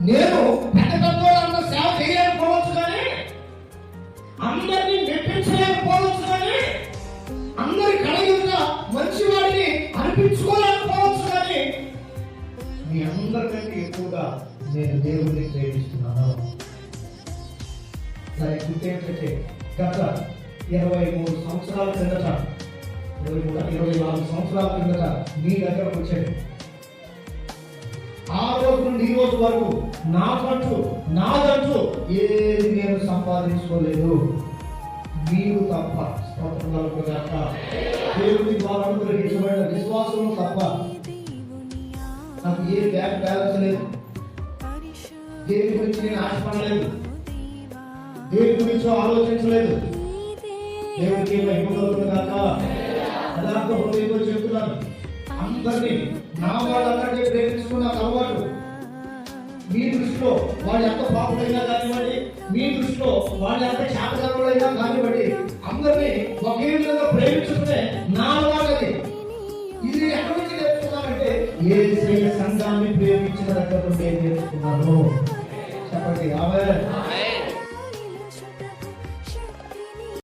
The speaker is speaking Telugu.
నేను పెద్ద పెద్దోళ్ళంత సేవ చేయలేకపోవచ్చు కానీ అందరినీ మెప్పించలేకపోవచ్చు కానీ అందరి కలిగిన మంచి వాడిని అనిపించుకోలేకపోవచ్చు కానీ మీ అందరికంటే ఎక్కువగా నేను దేవుడిని ప్రేమిస్తున్నాను. దానికి గుర్తేంటంటే గత ఇరవై మూడు సంవత్సరాల కిందట ఇరవై మూడు ఇరవై నాలుగు సంవత్సరాల కిందట మీ దగ్గరకు వచ్చాడు ఆ రోజు నుండి ఈ రోజు వరకు నాకంటూ నాదంటూ ఏది నేను సంపాదించుకోలేదు. మీరు తప్ప స్తోత్రాలకు గాక దేవుని ద్వారా అనుగ్రహించబడిన విశ్వాసం తప్ప నాకు ఏ బ్యాంక్ బ్యాలెన్స్ లేదు. దేని గురించి నేను ఆశపడలేదు. దేని గురించి ఆలోచించలేదు. దేవునికి మహిమకలుగును గాక యథార్థ హృదయంతో చెప్తున్నాను. అందరినీ నా వాళ్ళందరినీ ప్రేమించుకున్న తర్వాత వాడు ఎంత పాపులైనా కానివ్వండి మీ దృష్టిలో వాడు ఎంత శాతకారులైనా కానివ్వండి అందరినీ ఒకే విధంగా ప్రేమించుకునే నా అలవాటది ఇది ఎక్కడి నుంచి నేర్చుకున్నానంటే ఏ సంఘాన్ని ప్రేమించిన దగ్గర నుండి నేర్చుకున్నాను చెప్పండి ఆమె